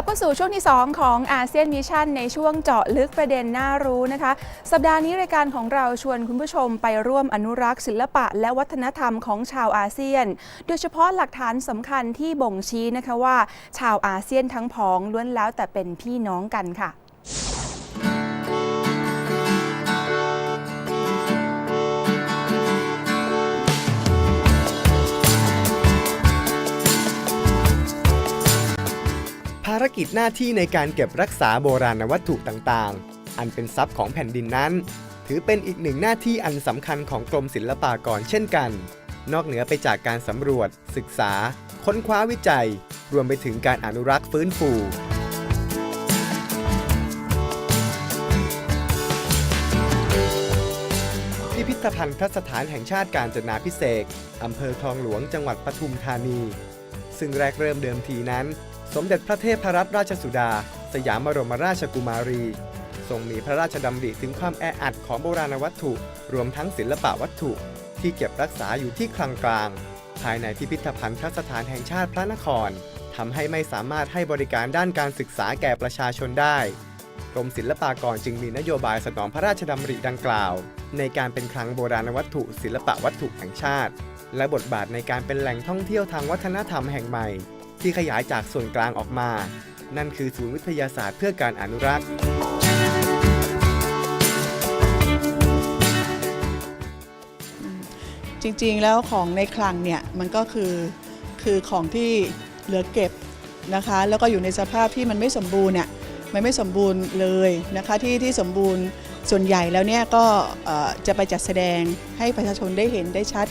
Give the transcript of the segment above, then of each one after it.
ลับเข้าสู่ช่วงที่ 2 ของอาเซียนมิชชั่นในช่วงเจาะลึกประเด็นน่ารู้นะคะ สัปดาห์นี้รายการของเราชวนคุณผู้ชมไปร่วมอนุรักษ์ศิลปะและวัฒนธรรมของชาวอาเซียน โดยเฉพาะหลักฐานสำคัญที่บ่งชี้นะคะว่า ชาวอาเซียนทั้งผองล้วนแล้วแต่เป็นพี่น้องกันค่ะารกิจหน้าที่ในการเก็บรักษาโบราณวัตถุต่างๆ อันเป็นทรัพย์ของแผ่นดินนั้น ถือเป็นอีกหนึ่งหน้าที่อันสำคัญของกรมศิลปากรเช่นกัน นอกเหนือไปจากการสำรวจ ศึกษา ค้นคว้าวิจัย รวมไปถึงการอนุรักษ์ฟื้นฟูพิพิธภัณฑ์สถานแห่งชาติการจนาพิเศษอำเภอคลองหลวงจังหวัดปทุมธานี ซึ่งแรกเริ่มเดิมทีนั้น สมเด็จพระเทพรัตนราชสุดา สยามบรมราชกุมารี ทรงมีพระราชดำริถึงความแออัดของโบราณวัตถุ รวมทั้งศิลปะวัตถุ ที่เก็บรักษาอยู่ที่คลังกลาง ภายในพิพิธภัณฑ์สถานแห่งชาติพระนครทำให้ไม่สามารถให้บริการด้านการศึกษาแก่ประชาชนได้กรมศิลปากรจึงมีนโยบายสนองพระราชดำริดังกล่าว ในการเป็นคลังโบราณวัตถุ ศิลปะวัตถุแห่งชาติ และบทบาทในการเป็นแหล่งท่องเที่ยวทางวัฒนธรรมแห่งใหม่ ที่ขยายจากส่วนกลางออกมา นั่นคือศูนย์วิทยาศาสตร์เพื่อการอนุรักษ์ จริงๆแล้วของในคลังเนี่ยมันก็คือคือของที่เหลือเก็บนะคะแล้วก็อยู่ในสภาพที่มันไม่สมบูรณ์เนี่ยมันไม่สมบูรณ์เลยนะคะที่ที่สมบูรณ์ส่วนใหญ่แล้วเนี่ยก็จะไปจัดแสดงให้ประชาชนได้เห็นได้ชัด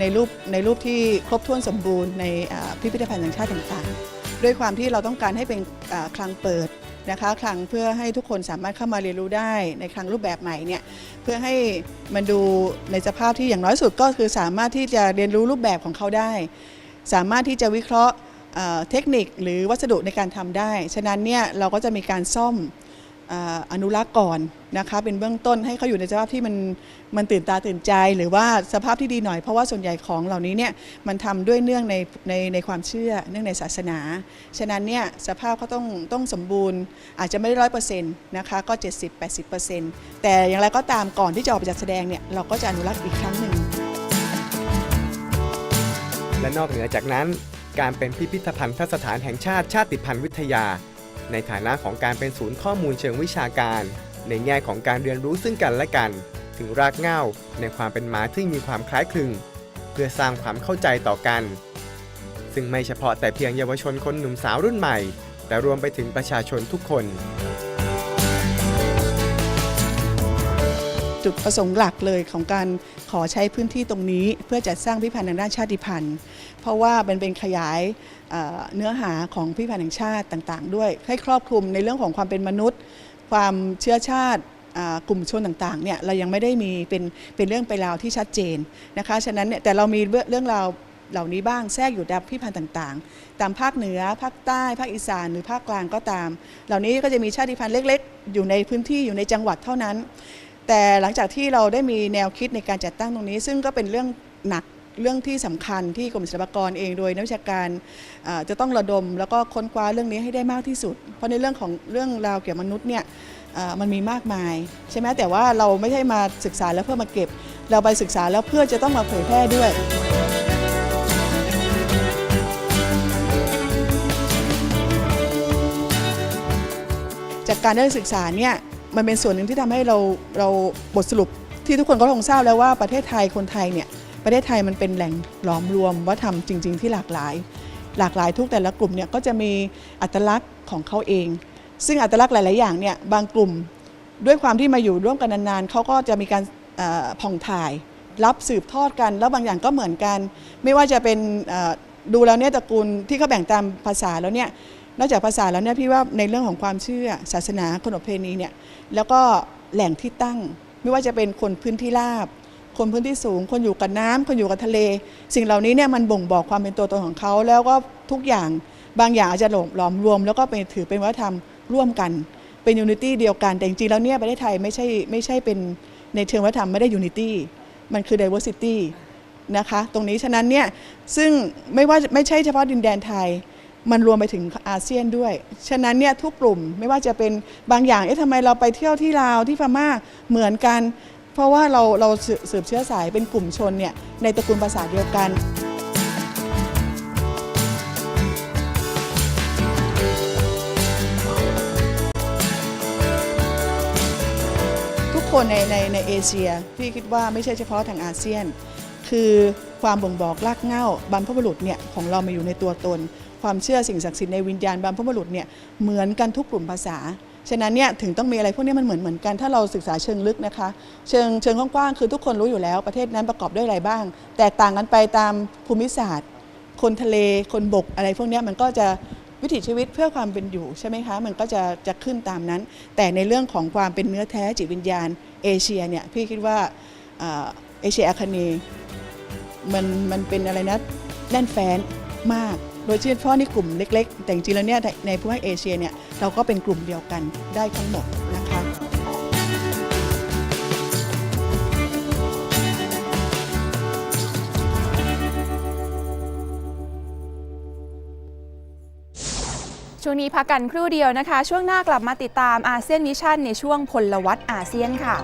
ในรูปในรูปที่ครบถ้วนสมบูรณ์ในพิพิธภัณฑ์แห่งชาติต่างๆ ด้วยความที่เราต้องการให้เป็นคลังเปิดนะคะคลังเพื่อให้ทุกคนสามารถเข้ามาเรียนรู้ได้ในคลังรูปแบบใหม่เนี่ยเพื่อให้มันดูในสภาพที่อย่างน้อยสุดก็คือสามารถที่จะเรียนรู้รูปแบบของเขาได้ สามารถที่จะวิเคราะห์เทคนิคหรือวัสดุในการทำได้ ฉะนั้นเนี่ยเราก็จะมีการซ่อม อนุรักษ์ก่อนนะคะเป็นเบื้องต้นให้เขาอยู่ในสภาพที่มันมันตื่นตาตื่นใจ หรือว่าสภาพที่ดีหน่อยเพราะว่าส่วนใหญ่ของเหล่านี้เนี่ยมันทำด้วยเนื่องในในในความเชื่อเนื่องในศาสนา ฉะนั้นเนี่ยสภาพเขาต้องต้องสมบูรณ์อาจจะไม่ได้ร้อยเปอร์เซ็นต์นะคะก็ 70-80%แต่อย่างไรก็ตามก่อนที่จะออกไปจัดแสดงเนี่ยเราก็จะอนุรักษ์อีกครั้งหนึ่งและนอกเหนือจากนั้น การเป็นพิพิธภัณฑสถานแห่งชาติชาติพันธุ์วิทยา ในฐานะของการเป็นศูนย์ข้อมูลเชิงวิชาการ ในแง่ของการเรียนรู้ซึ่งกันและกัน ถึงรากเหง้าในความเป็นมาที่มีความคล้ายคลึง เพื่อสร้างความเข้าใจต่อกัน ซึ่งไม่เฉพาะแต่เพียงเยาวชนคนหนุ่มสาวรุ่นใหม่ แต่รวมไปถึงประชาชนทุกคน จุดประสงค์หลักเลยของการขอใช้พื้นที่ตรงนี้ เพื่อจัดสร้างพิพิธภัณฑ์ทางด้านชาติพันธุ์ เพราะว่ามันเป็นขยายเนื้อหาของพิพิธภัณฑ์แห่งชาติต่าง ๆ ด้วย ให้ครอบคลุมในเรื่องของความเป็นมนุษย์ ความเชื้อชาติกลุ่มชนต่างๆเนี่ยเรายังไม่ได้มีเป็นเป็นเรื่องไปนราวที่ชัดเจนนะคะฉะนั้นเนี่ยแต่เรามีเรื่องราวเหล่านี้บ้างแทรกอยู่ในพิพิธภัณฑ์ต่างๆ ตามภาคเหนือ ภาคใต้ ภาคอีสาน หรือภาคกลางก็ตาม เหล่านี้ก็จะมีชาติพันธุ์เล็ก ๆ อยู่ในพื้นที่อยู่ในจังหวัดเท่านั้น แต่หลังจากที่เราได้มีแนวคิดในการจัดตั้งตรงนี้ ซึ่งก็เป็นเรื่องหนักเรื่องที่สำคัญที่กรมศิลปากรเองโดยนักวิชาการจะต้องระดม แล้วก็ค้นคว้าเรื่องนี้ให้ได้มากที่สุด เพราะในเรื่องของเรื่องราวเกี่ยวกับมนุษย์เนี่ยมันมีมากมาย ใช่ไหมแต่ว่าเราไม่ใช่มาศึกษาแล้วเพื่อมาเก็บ เราไปศึกษาแล้วเพื่อจะต้องมาเผยแพร่ด้วยจากการได้ศึกษาเนี่ย มันเป็นส่วนหนึ่งที่ทำให้เราเราบทสรุปที่ทุกคนก็คงทราบแล้วว่าประเทศไทยคนไทยเนี่ยประเทศไทยมันเป็นแหล่งหลอมรวมวัฒนธรรมจริง ๆ ที่หลากหลาย หลากหลายทุกแต่ละกลุ่มเนี่ยก็จะมีอัตลักษณ์ของเขาเอง ซึ่งอัตลักษณ์หลาย ๆ อย่างเนี่ยบางกลุ่มด้วยความที่มาอยู่ร่วมกันนานๆเขาก็จะมีการผ่องถ่าย รับสืบทอดกัน แล้วบางอย่างก็เหมือนกัน ไม่ว่าจะเป็นดูแล้วเนี่ยตระกูลที่เขาแบ่งตามภาษาแล้วเนี่ย นอกจากภาษาแล้วเนี่ยพี่ว่าในเรื่องของความเชื่อศาสนาขนบเพณีเนี่ยแล้วก็แหล่งที่ตั้ง ไม่ว่าจะเป็นคนพื้นที่ราบ คนพื้นที่สูง คนอยู่กับน้ำคนอยู่กับทะเล สิ่งเหล่านี้เนี่ยมันบ่งบอกความเป็นตัวตนของเขาแล้วก็ทุกอย่างบางอย่างอาจจะหลอมหลอมรวม แล้วก็เป็นถือเป็นวัฒนธรรมร่วมกันเป็นยูนิตี้เดียวกันแต่จริงๆแล้วเนี่ยประเทศไทยไม่ใช่ไม่ใช่เป็นในเชิงวัฒนธรรมไม่ได้ยูนิตี้มันคือ diversity นะคะ ตรงนี้ฉะนั้นเนี่ยซึ่งไม่ว่าไม่ใช่เฉพาะดินแดนไทย มันรวมไปถึงอาเซียนด้วย ฉะนั้นเนี่ยทุกกลุ่มไม่ว่าจะเป็นบางอย่าง เอ๊ะทำไมเราไปเที่ยวที่ลาวที่พม่าเหมือนกัน เพราะว่าเราเราสืบสืบเชื้อสายเป็นกลุ่มชนเนี่ยในตระกูลภาษาเดียวกัน ทุกคนในในในเอเชียพี่คิดว่าไม่ใช่เฉพาะทางอาเซียน คือความบ่งบอกรากเหง้าบรรพบุรุษเนี่ยของเรามาอยู่ในตัวตน ความเชื่อสิ่งศักดิ์สิทธิ์ในวิญญาณบรรพบุรุษเนี่ยเหมือนกันทุกกลุ่มภาษาฉะนั้นเนี่ยถึงต้องมีอะไรพวกนี้มันเหมือนเหมือนกันถ้าเราศึกษาเชิงลึกนะคะ เชิงเชิงกว้างๆคือทุกคนรู้อยู่แล้วประเทศนั้นประกอบด้วยอะไรบ้าง แตกต่างกันไปตามภูมิศาสตร์ คนทะเลคนบกอะไรพวกนี้มันก็จะวิถีชีวิตเพื่อความเป็นอยู่ใช่ไหมคะ มันก็จะจะขึ้นตามนั้น แต่ในเรื่องของความเป็นเนื้อแท้จิตวิญญาณเอเชียเนี่ยพี่คิดว่าเอเชียอาคเนย์มันมันเป็นอะไรนะแน่นแฟ้นมาก โดยเฉพาะในกลุ่มเล็ก ๆ แต่จริงๆแล้วเนี่ยในในภูมิภาคเอเชียเนี่ยเราก็เป็นกลุ่มเดียวกันได้ทั้งหมดนะคะช่วงนี้พักกันครู่เดียวนะคะ ช่วงหน้ากลับมาติดตามอาเซียนวิชั่นในช่วงพลวัตอาเซียนค่ะ